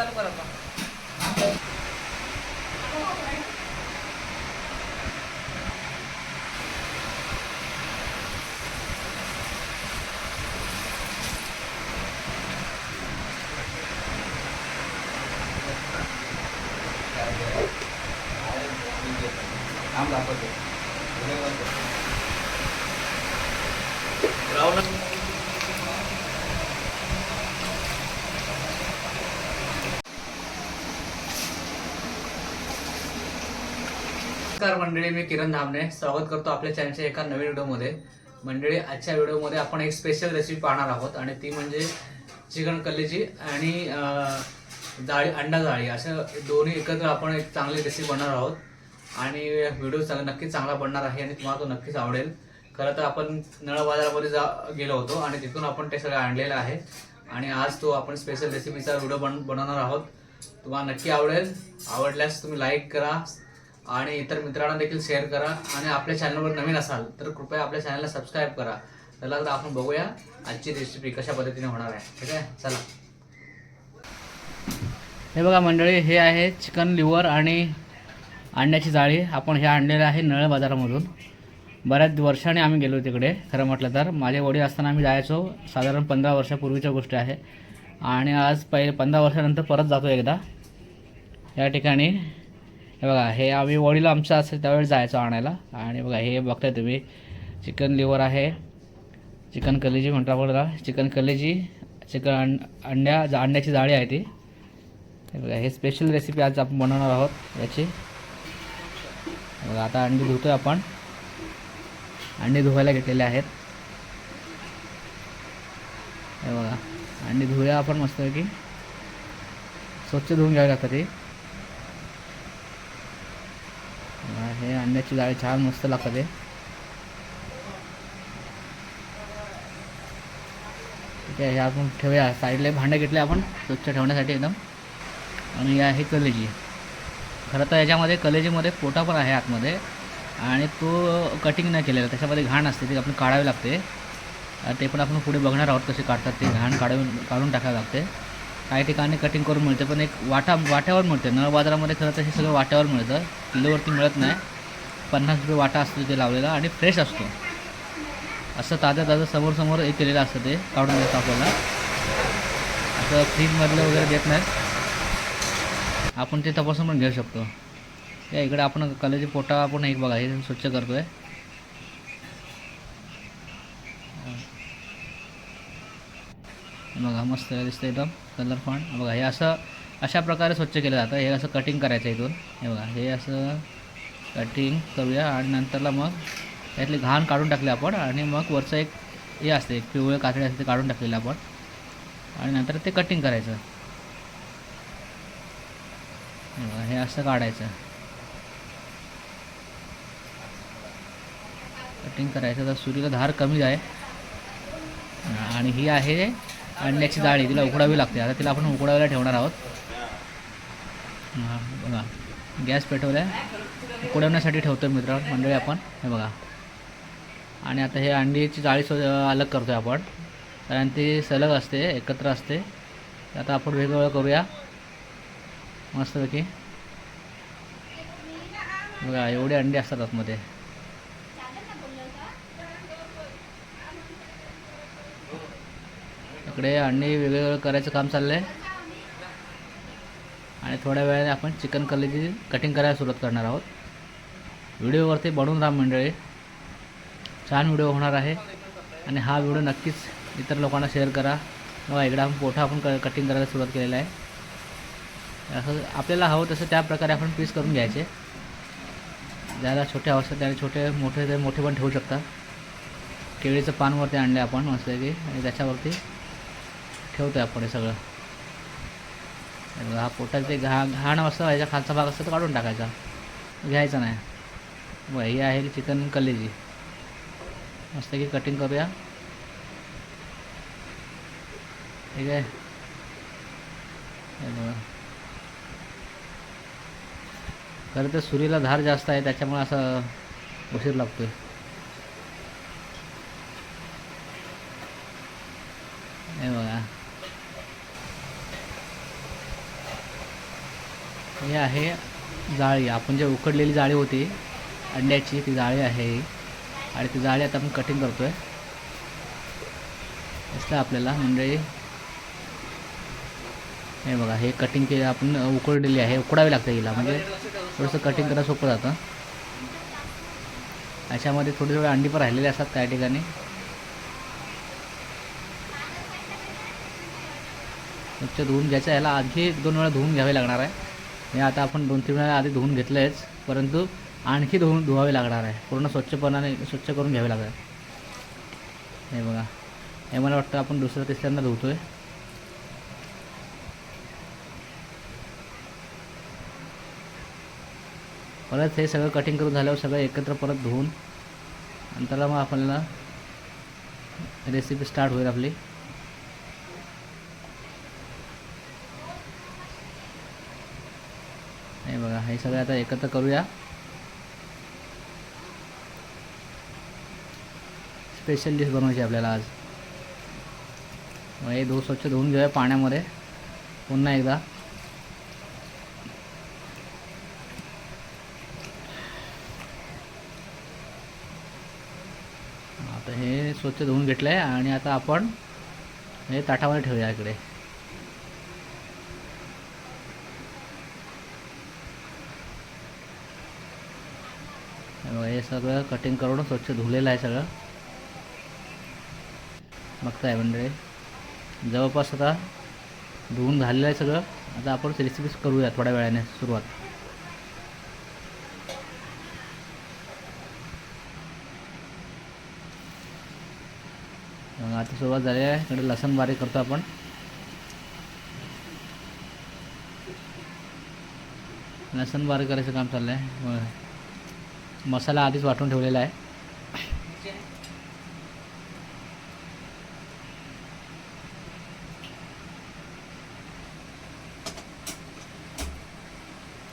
चालू करा आता. काम नमस्कार मंडळी मी किरण धामणे. स्वागत करतो आपल्या चॅनलच्या एका नवीन व्हिडिओमध्ये. मंडळी आजच्या व्हिडिओमध्ये आपण एक स्पेशल रेसिपी पाहणार आहोत आणि ती म्हणजे चिकन कल्लीची आणि जाळी अंडा जाळी असं दोन्ही एकत्र आपण एक चांगली रेसिपी बनणार आहोत. आणि व्हिडिओ चांग नक्कीच चांगला बनणार आहे आणि तुम्हाला तो नक्कीच आवडेल. खरं तर आपण नळ बाजारामध्ये जा गेलो होतो आणि तिथून आपण ते सगळं आणलेलं आहे. आणि आज तो आपण स्पेशल रेसिपीचा व्हिडिओ बन बनवणार आहोत. तुम्हाला नक्की आवडेल. आवडल्यास तुम्ही लाईक करा. आणि इतर मित्रांना देखील शेअर करा आणि आपल्या चॅनलवर नवीन असाल तर कृपया आपल्या चॅनलला सबस्क्राईब करा. चला तर आपण बघूया आजची रेसिपी कशा पद्धतीने होणार आहे. ठीक आहे? चला. हे बघा मंडळी हे आहे चिकन लिव्हर आणि अंड्याची जाळी. आपण हे आणलेलं आहे नळ बाजारामधून. बऱ्याच वर्षाने आम्ही गेलो तिकडे खरं म्हटलं तर. माझे वडील असताना आम्ही जायचो. साधारण पंधरा वर्षापूर्वीच्या गोष्टी आहे. आणि आज पहिले पंधरा वर्षानंतर परत जातो एकदा. या ठिकाणी हे बघा हे आम्ही वडील आमचं असेल त्यावेळेस जायचो आणायला. आणि बघा हे बघताय तुम्ही चिकन लिव्हर आहे. चिकन कलेजी म्हटलं बघा चिकन कलेजी चिकन अंड अंड्या जा- अंड्याची जाळी आहे ती. हे बघा हे स्पेशल रेसिपी आज आपण बनवणार आहोत याची. बघा आता अंडी धुतो आहे आपण. अंडी धुवायला घेतलेले आहेत. हे बघा अंडी धुया आपण मस्तपैकी. स्वच्छ धुवून घ्यावी लागतात ती बघा, हे अंड्याची जाळी छान मस्त लागते. ते ठीक आहे हे आपण ठेवूया. साईडला भांडं घेतले आपण स्वच्छ ठेवण्यासाठी एकदम. आणि हे आहे कलेजी. खरं तर याच्यामध्ये कलेजीमध्ये पोटा पण आहे आतमध्ये. आणि तो कटिंग नाही केलेला त्याच्यामध्ये घाण असते ते आपण काढावी लागते. ते पण आपण पुढे बघणार आहोत कसे काढतात ते घाण काढून काढून टाकावं लागते. काही ठिकाणी कटिंग करून मिळते पण एक वाटा वाट्यावर मिळते. नळ बाजारामध्ये खरं तर हे सगळं वाट्यावर मिळतं. किलोवरती मिळत नाही. पन्नास रुपये वाटा असतो ते लावलेला आणि फ्रेश असतो. असं ताजं ताजं समोर समोर हे केलेलं असतं ते काढून देतं आपल्याला. असं फ्रीजमधलं वगैरे देत नाहीत. आपण ते तपासून पण घेऊ शकतो. या इकडे आपण कलेची पोटा आपण एक बघा हे स्वच्छ करतो आहे बघा मस्त दिसतं एकदम कलर पण. बघा हे असं अशा प्रकारे स्वच्छ केलं जातं. हे असं कटिंग करायचं इथून. हे बघा हे असं कटिंग करूया आणि नंतरला मग त्यातली घाण काढून टाकली आपण आणि मग वरचं एक हे असते एक पिवळे कातडे असते ते काढून टाकलेलं आपण. आणि नंतर ते कटिंग करायचं. हे असं काढायचं. कटिंग करायचं तर सुरीला धार कमी आहे. आणि ही आहे अंड्याची जाळी तिला उकडावी लागते. आता तिला आपण उकडायला ठेवणार आहोत. हां बघा. गॅस पेटवला आहे उकडवण्यासाठी ठेवतो आहे मित्र मंडळी आपण. हे बघा. आणि आता हे अंडीची जाळी स अलग करतो आहे आपण. कारण ती सलग असते एकत्र असते. आता आपण वेगवेगळं करूया. मस्तपैकी. बघा एवढे अंडी असतात आतमध्ये. इकडे अंडी वेगवेगळं करायचं काम चाललं आहे आणि थोड्या वेळाने आपण चिकन कलेची कटिंग करायला सुरुवात करणार आहोत. व्हिडिओवरती बनवून राहा मंडळी. छान व्हिडिओ होणार आहे. आणि हा व्हिडिओ नक्कीच इतर लोकांना शेअर करा. किंवा इकडं आपण पोठा आपण क कटिंग करायला सुरुवात केलेला आहे. असं आपल्याला हवं तसं त्या प्रकारे आपण पीस करून घ्यायचे. ज्याला छोटे आवश्यक त्याला छोटे मोठे ते मोठे पण ठेवू शकता. केळीचं पानवरती आणले आपण मस्त की आणि त्याच्यावरती ठेवतो आहे आपण हे सगळं. हा पोटात ते घा घाण असतं याचा खालचा भाग असतो तो काढून टाकायचा. घ्यायचा नाही. व ही आहे चिकन कलेजी. मस्त की कटिंग करूया. ठीक आहे. बघा. खरं तर सुरीला धार जास्त आहे त्याच्यामुळे असं उशीर लागतो आहे बघा हे आहे जाळी. आपण जे उकडलेली जाळी होती अंड्याची ती जाळी आहे आणि ती जाळी आता आपण कटिंग करतो आहे दिसलं आपल्याला म्हणजे हे बघा हे कटिंग केलं आपण उकडलेली आहे. उकडावी लागते हिला म्हणजे थोडंसं कटिंग करायला सोपं जातं. अशामध्ये थोडी थोडी अंडी पण राहिलेली असतात काही ठिकाणी. स्वच्छ धुवून घ्यायचं ह्याला आधी एक दोन वेळा धुवून घ्यावे लागणार आहे. हे आता आपण दोन तीन वेळा आधी धुवून घेतलं आहेच परंतु आणखी धुवून धुवावे लागणार आहे. पूर्ण स्वच्छपणाने स्वच्छ करून घ्यावे लागणार हे बघा. हे मला वाटतं आपण दुसऱ्या तिसऱ्यांदा आहे परत हे सगळं कटिंग करून झाल्यावर सगळं एकत्र परत धुवून नंतरला मग आपल्याला रेसिपी स्टार्ट होईल आपली हे बघा हे सगळे आता एकत्र करूया. स्पेशल डिश बनवायची आपल्याला आज. हे धुवून स्वच्छ धुवून घेऊया पाण्यामध्ये. पुन्हा एकदा. आता हे स्वच्छ धुवून घेतलं आहे आणि आता आपण हे ताटामध्ये ठेवूया इकडे. हे सगळं कटिंग करून स्वच्छ धुलेलं आहे सगळं. बघताय मंडळी. जवळपास आता धुवून झालेलं आहे सगळं. आता आपण रेसिपीज करूया थोड्या वेळाने सुरुवात. मग आता सुरुवात झाली आहे. इकडे लसण बारीक करतो आपण. लसण बारीक करायचं काम चाललं आहे मसाला आधीच वाटून ठेवलेला आहे.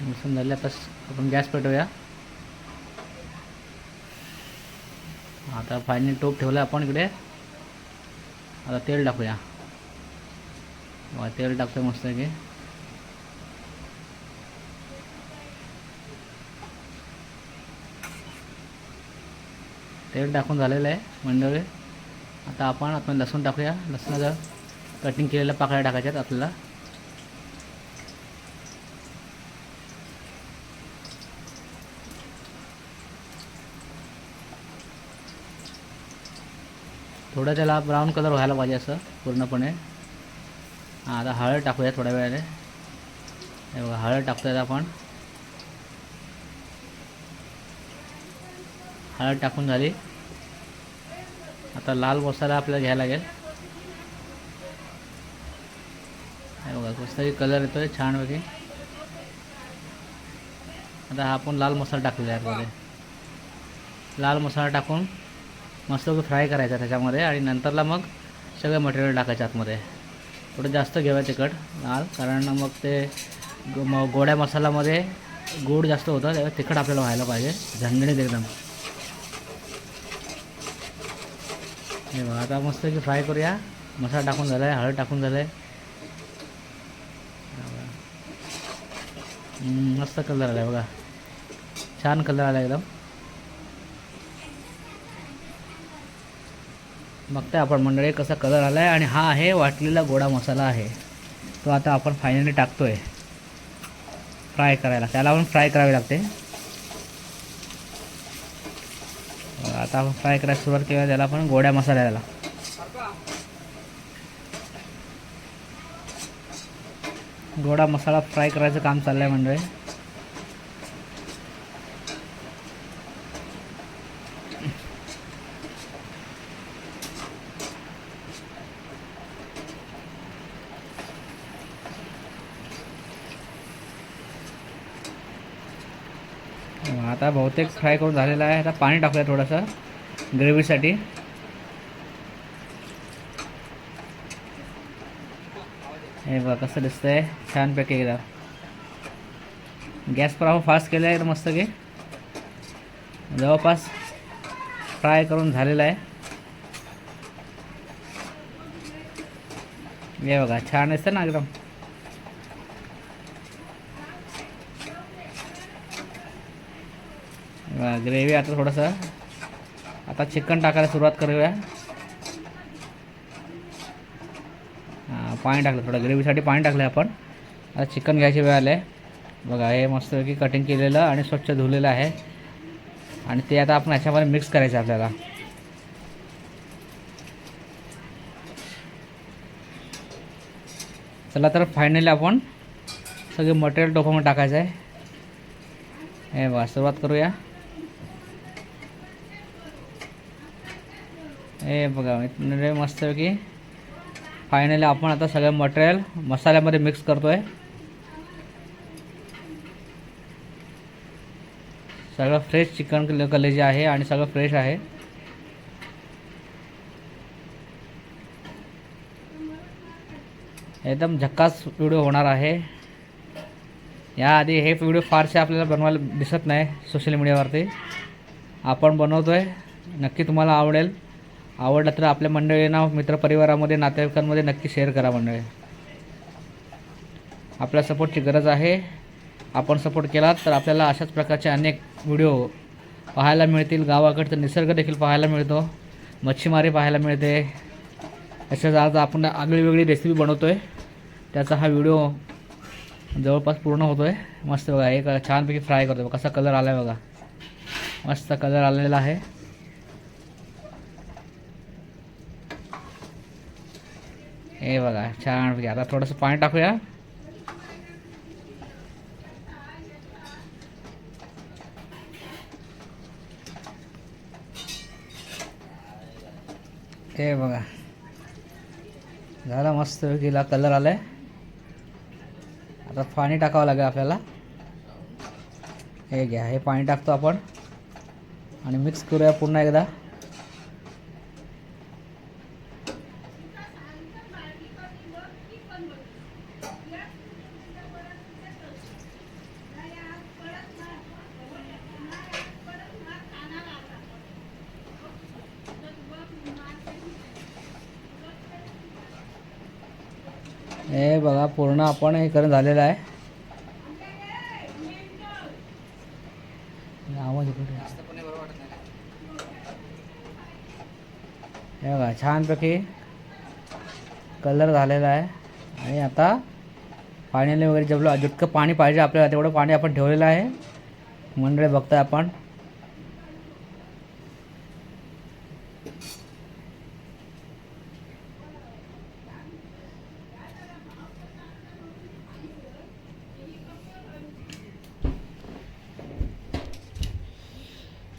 लसूण झाले आता आपण गॅस पेटवूया. आता फायनल टोप ठेवला आपण इकडे. आता तेल टाकूया. तेल टाकतोय मस्त की तेल टाकून झालेलं आहे मंडळी. आता आपण आपण लसूण टाकूया. लसणाचं कटिंग केलेल्या पाकळ्या टाकायच्या आहेत आपल्याला. थोडं त्याला ब्राऊन कलर व्हायला पाहिजे असं पूर्णपणे. आता हळद टाकूया थोड्या वेळाने. हळद टाकतोय आपण. हळद टाकून झाली. आता लाल मसाला आपल्याला घ्यायला लागेल. बघा मस्तही कलर येतोय छानपैकी आता हा आपण लाल मसाला टाकलेला आहे लाल मसाला टाकून मस्त फ्राय करायचा त्याच्यामध्ये आणि नंतरला मग सगळं मटेरियल टाकायचं आतमध्ये. थोडं जास्त घ्यावं तिखट लाल कारण मग ते गो- म गोड्या मसाल्यामध्ये गोड जास्त होतं तेव्हा तिखट आपल्याला व्हायला पाहिजे. झणझणीत एकदम. हे बघा आता मस्त की फ्राय करूया. मसाला टाकून झाला आहे हळद टाकून झालं आहे मस्त कलर आला आहे बघा. छान कलर आला एकदम. बघताय आपण मंडळी कसा कलर आला आहे आणि हा आहे वाटलेला गोडा मसाला आहे. तो आता आपण फायनली टाकतोय. फ्राय करायला. त्याला पण फ्राय करावे लागते. आता आपण फ्राय करायला सुरुवात त्याला आपण गोड्या मसाल्याला गोडा मसाला फ्राय करायचं काम चाललं आहे मंडळी. आता बहुतेक फ्राय करून झालेला आहे. आता पाणी टाकूया थोडंसं ग्रेव्हीसाठी. हे बघा कसं दिसतंय. छानपैकी एकदम गॅस पण आपण फास्ट केलं आहे मस्त की. जवळपास फ्राय करून झालेला आहे. हे बघा छान दिसतं ना एकदम. ग्रेव्ही आता थोडंसं. आता चिकन टाकायला सुरुवात करूया. हां पाणी टाकलं थोडं ग्रेव्हीसाठी पाणी टाकलं आपण. आता चिकन घ्यायची वेळ आले बघा हे मस्तपैकी कटिंग केलेलं आणि स्वच्छ धुलेलं आहे. आणि ते आता आपण ह्याच्यामध्ये मिक्स करायचं आहे आपल्याला. चला तर फायनली आपण सगळे मटेरियल टोपामध्ये टाकायचं आहे. हे बघा सुरुवात करूया. हे बघा म्हणजे मस्तपैकी फायनली आपण आता सगळं मटेरियल मसाल्यामध्ये मिक्स करतो आहे सगळं फ्रेश चिकन कलेजी आहे आणि सगळं फ्रेश आहे. एकदम झक्कास व्हिडिओ होणार आहे. याआधी हे व्हिडिओ फारसे आपल्याला बनवायला दिसत नाही सोशल मीडियावरती आपण बनवतो आहे नक्की तुम्हाला आवडेल. आवडलं तर आपल्या मंडळींना मित्रपरिवारामध्ये नातेवाईकांमध्ये नक्की शेअर करा मंडळी. आपल्या सपोर्टची गरज आहे. आपण सपोर्ट केला तर आपल्याला अशाच प्रकारचे अनेक व्हिडिओ पाहायला मिळतील. गावाकडचं निसर्ग देखील पाहायला मिळतो. मच्छीमारी पाहायला मिळते. तसेच आज आपण आगळी वेगळी रेसिपी बनवतो आहे त्याचा हा व्हिडिओ जवळपास पूर्ण होतो आहे मस्त बघा एक छानपैकी फ्राय करतो कसा कलर आला आहे बघा. मस्त कलर आलेला आहे. हे बघा छान आता थोडंसं पाणी टाकूया. हे बघा. झाला मस्त गेला कलर आलाय. आता पाणी टाकावं लागेल आपल्याला. हे घ्या हे पाणी टाकतो आपण. आणि मिक्स करूया पुन्हा एकदा. हे बघा पूर्ण आपण हे करून झालेलं आहे. आवाज हे बघा छानपैकी कलर झालेला आहे. आणि आता पाण्याने वगैरे जेवढं जितकं पाणी पाहिजे आपल्याला तेवढं पाणी आपण ठेवलेलं आहे. मंडळी बघताय आपण.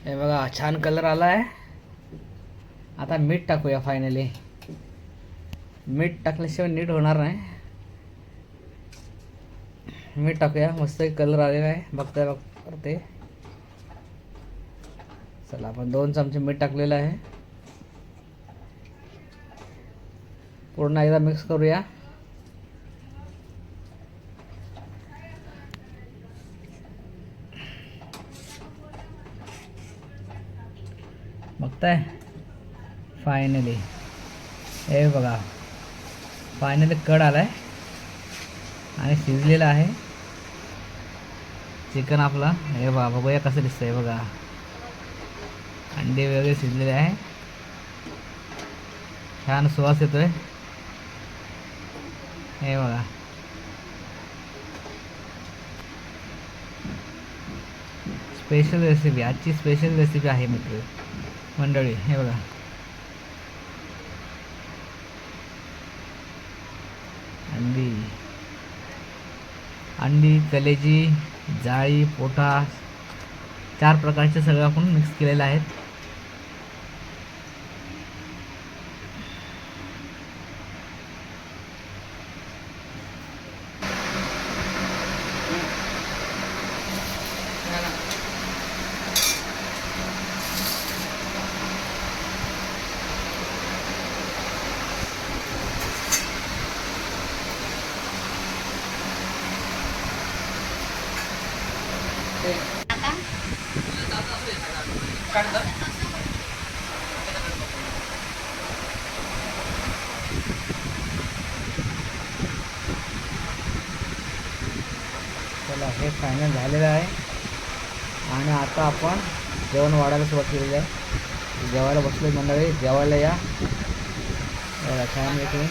हे बघा छान कलर आला आहे. आता मीठ टाकूया फायनली मीठ टाकल्याशिवाय नीट होणार नाही. मीठ टाकूया मस्त कलर आलेला आहे. बघताय बघते चला आपण दोन चमचे मीठ टाकलेलं आहे. पूर्ण एकदा मिक्स करूया बघताय फायनली हे बघा. फायनली कड आला आहे आणि शिजलेला आहे. चिकन आपला. हे बघा बघूया कसं दिसतंय बघा. अंडे वगैरे शिजलेले आहे. छान सुवास येतोय. हे बघा. स्पेशल रेसिपी आजची स्पेशल रेसिपी आहे मित्र. मंडळी हे बघा अंडी अंडी कलेजी जाळी पोटा चार प्रकारचे सगळं आपण मिक्स केलेलं आहेत. बघा हे फायनल झालेलं आहे. आणि आता आपण जेवण वाढायला सुरुवात केलेली आहे. जेवायला बसलो मंडळी जेवायला या. बघा छान येते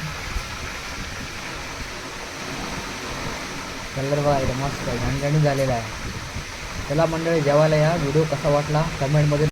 कलर बघा इथं मस्त घणघणी झालेला आहे. चला मंडळी जेवायला या. व्हिडिओ कसा वाटला? कमेंटमध्ये